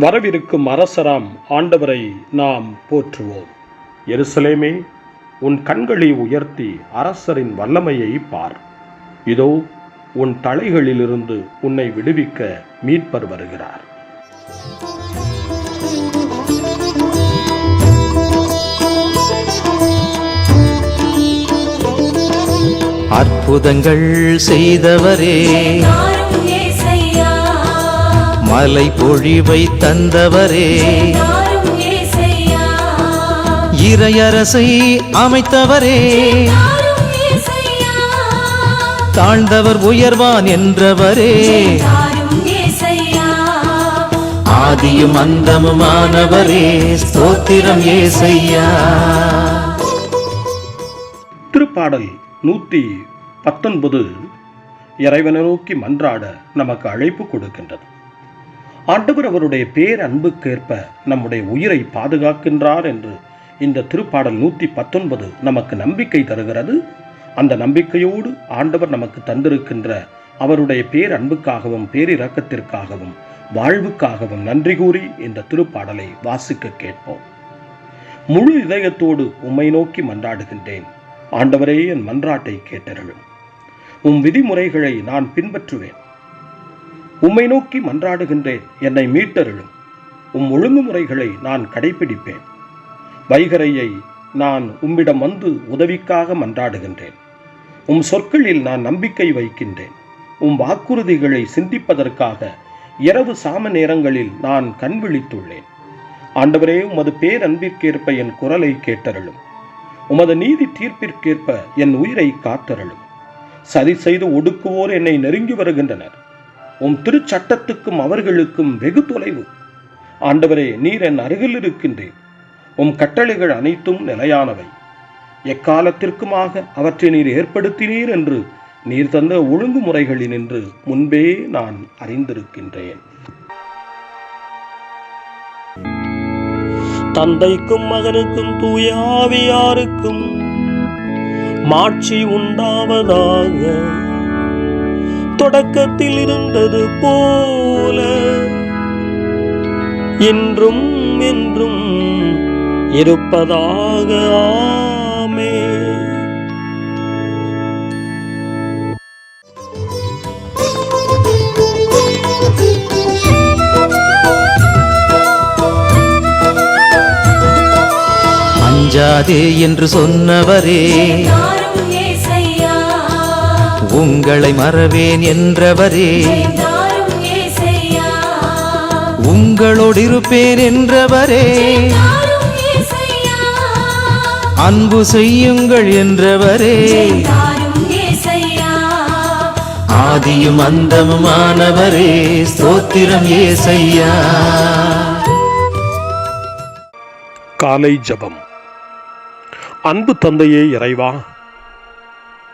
வரவிருக்கும் அரசராம் ஆண்டவரை நாம் போற்றுவோம். எருசலேமே உன் கண்களை உயர்த்தி அரசரின் வல்லமையை பார். இதோ உன் தலைகளிலிருந்து உன்னை விடுவிக்க மீட்பர் வருகிறார். அற்புதங்கள் செய்தவரே. மலை பொழிவை தந்தவரே. இறையரசை அமைத்தவரே. தாழ்ந்தவர் உயர்வான் என்றவரே. ஆதியும் அந்தமுமானவரே. ஸ்தோத்திரம் ஏசையா. திருப்பாடல் நூற்றி பத்தொன்பது இறைவனை நோக்கி மன்றாட நமக்கு அழைப்பு கொடுக்கின்றது. ஆண்டவர் அவருடைய பேரன்புக்கேற்ப நம்முடைய உயிரை பாதுகாக்கின்றார் என்று இந்த திருப்பாடல் நூற்றி பத்தொன்பது நமக்கு நம்பிக்கை தருகிறது. அந்த நம்பிக்கையோடு ஆண்டவர் நமக்கு தந்திருக்கின்ற அவருடைய பேரன்புக்காகவும் பேரிரக்கத்திற்காகவும் வாழ்வுக்காகவும் நன்றி கூறி இந்த திருப்பாடலை வாசிக்க கேட்போம். முழு இதயத்தோடு உம்மை நோக்கி மன்றாடுகின்றேன். ஆண்டவரே என் மன்றாட்டை கேட்டருளும். உம் விதிமுறைகளை நான் பின்பற்றுவேன். உம்மை நோக்கி மன்றாடுகின்றேன் என்னை மீட்டருளும். உம் ஒழுங்குமுறைகளை நான் கடைபிடிப்பேன் வைகரையை நான் உம்மிடம் வந்து உதவிக்காக மன்றாடுகின்றேன். உம் சொற்களில் நான் நம்பிக்கை வைக்கின்றேன். உம் வாக்குறுதிகளை சிந்திப்பதற்காக இரவு சாம நேரங்களில் நான் கண் விழித்துள்ளேன். ஆண்டவரே உமது பேரன்பிற்கேற்ப என் குரலை கேட்டருளும். உமது நீதி தீர்ப்பிற்கேற்ப என் உயிரை காத்தருளும். சதி செய்து ஒடுக்குவோர் என்னை நெருங்கி வருகின்றனர். உம் திருச்சட்டத்துக்கும் அவர்களுக்கும் வெகு தொலைவு. ஆண்டவரே நீர் என் அருகில் இருக்கின்றேன் உம் கட்டளைகள் அனைத்தும் நிலையானவை. எக்காலத்திற்குமாக அவற்றை நீர் ஏற்படுத்தினீர் என்று நீர் தந்த ஒழுங்குமுறைகளினின்று முன்பே நான் அறிந்திருக்கின்றேன். தந்தைக்கும் மகனுக்கும் தூயாவியாருக்கும் மாட்சி உண்டாவதாக தொடக்கத்தில் இருந்தது போல. என்றும் என்றும் இருப்பதாக ஆமே. அஞ்சாதே என்று சொன்னவரே. உங்களை மறவேன் என்றவரே. உங்களோடு இருப்பேன் என்றவரே. அன்பு செய்யுங்கள் என்றவரே. ஆதியும் அந்தமுமானவரே. ஸ்தோத்திரம் ஏசையா. காலை ஜெபம். அன்பு தந்தையே இறைவா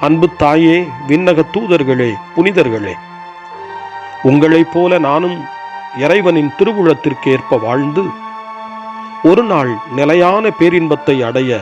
அன்பு தாயே விண்ணக தூதர்களே புனிதர்களே. உங்களைப் போல நானும் இறைவனின் திருவுளத்திற்கு ஏற்ப வாழ்ந்து ஒரு நாள் நிலையான பேரின்பத்தை அடைய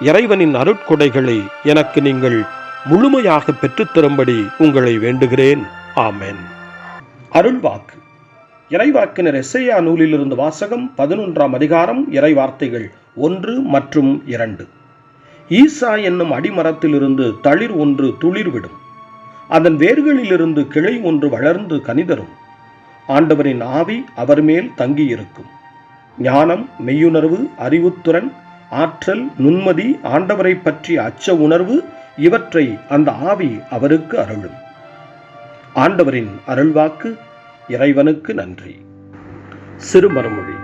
இறைவனின் அருட்கொடைகளை எனக்கு நீங்கள் முழுமையாக பெற்றுத்தரும்படி உங்களை வேண்டுகிறேன். ஆமென். அருள்வாக்கு. இறைவாக்கினர் எஸ்ஐயா நூலிலிருந்து வாசகம் பதினொன்றாம் அதிகாரம் இறைவார்த்தைகள் ஒன்று மற்றும் இரண்டு. ஈசா என்னும் அடிமரத்திலிருந்து தளிர் ஒன்று துளிர்விடும். அதன் வேர்களிலிருந்து கிளை ஒன்று வளர்ந்து கனிதரும். ஆண்டவரின் ஆவி அவர் மேல் தங்கியிருக்கும். ஞானம் மெய்யுணர்வு அறிவுத்துறன் ஆற்றல் நுண்மதி ஆண்டவரை பற்றிய அச்ச உணர்வு இவற்றை அந்த ஆவி அவருக்கு அருளும். ஆண்டவரின் அருள்வாக்கு இறைவனுக்கு நன்றி. சிறுமரமொழி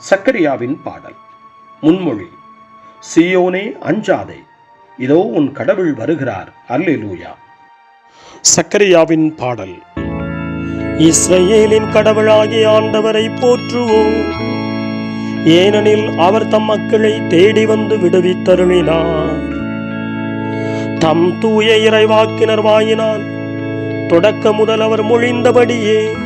சக்கரியாவின் பாடல். முன்மொழி சியோனே அஞ்சாதே இதோ உன் கடவுள் வருகிறார். அல்லேலூயா. சக்கரியாவின் பாடல் இஸ்ரேலின் கடவுளாகிய ஆண்டவரை போற்றுவோம். ஏனெனில் அவர் தம் மக்களை தேடி வந்து விடுவித்தருளினார். தம் தூய இறைவாக்கினர் வாயினால் தொடக்க முதல் அவர் மொழிந்தபடியே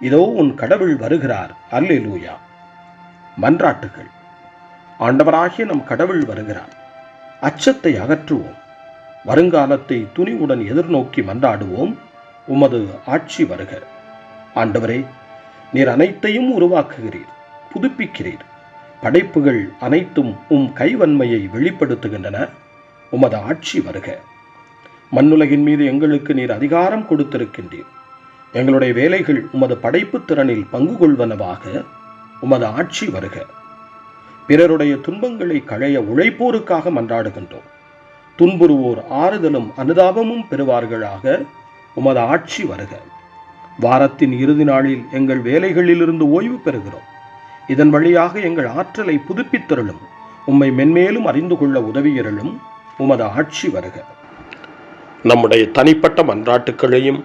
இதோ உன் கடவுள் வருகிறார். அல்லேலூயா. மன்றாட்டுகள். ஆண்டவராகிய நம் கடவுள் வருகிறார். அச்சத்தை அகற்றுவோம். வருங்காலத்தை துணிவுடன் எதிர்நோக்கி மன்றாடுவோம். உமது ஆட்சி வருக. ஆண்டவரே நீர் அனைத்தையும் உருவாக்குகிறீர். புதுப்பிக்கிறீர். படைப்புகள் அனைத்தும் உம் கைவன்மையை வெளிப்படுத்துகின்றன. உமது ஆட்சி வருக. மண்ணுலகின் மீது எங்களுக்கு நீர் அதிகாரம் கொடுத்திருக்கின்றீர். எங்களுடைய வேலைகள் உமது படைப்பு திறனில் பங்கு கொள்வனவாக உமது ஆட்சி வருக. பிறருடைய துன்பங்களை களைய உழைப்போருக்காக மன்றாடுகின்றோம். துன்புறுவோர் ஆறுதலும் அனுதாபமும் பெறுவார்களாக உமது ஆட்சி வருக. வாரத்தின் இறுதி நாளில் எங்கள் வேலைகளிலிருந்து ஓய்வு பெறுகிறோம். இதன் வழியாக எங்கள் ஆற்றலை புதுப்பித்தருளும் உம்மை மென்மேலும் அறிந்து கொள்ள உதவியருளும் உமது ஆட்சி வருக. நம்முடைய தனிப்பட்ட மன்றாட்டுக்களையும்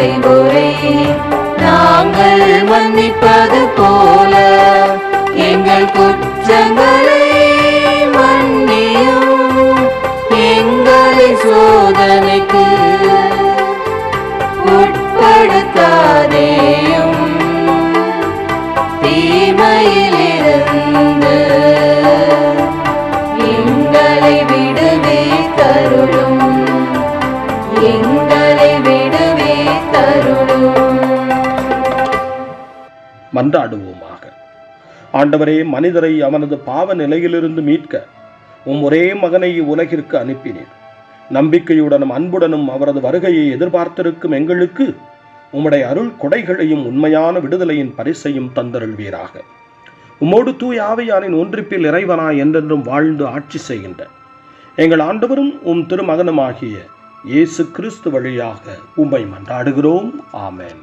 குற்றம் செய்வோரை. நாங்கள் மன்னிப்பது போல எங்கள் குற்றங்களை மன்றாடுவோமாக. ஆண்டவரே மனிதரை அவனது பாவ நிலையிலிருந்து மீட்க உம் ஒரே மகனை உலகிற்கு அனுப்பினீர் நம்பிக்கையுடனும் அன்புடனும் அவரது வருகையை எதிர்பார்த்திருக்கும் எங்களுக்கு உம்முடைய அருள் கொடைகளையும் உண்மையான விடுதலையின் பரிசையும் தந்தருள்வீராக. உம்மோடு தூய் ஆவையானின் ஒன்றிப்பில் இறைவனாய் என்றென்றும் வாழ்ந்து ஆட்சி செய்கின்ற எங்கள் ஆண்டவரும் உம் திருமகனுமாகிய இயேசு கிறிஸ்து வழியாக உம்மை மன்றாடுகிறோம். ஆமேன்.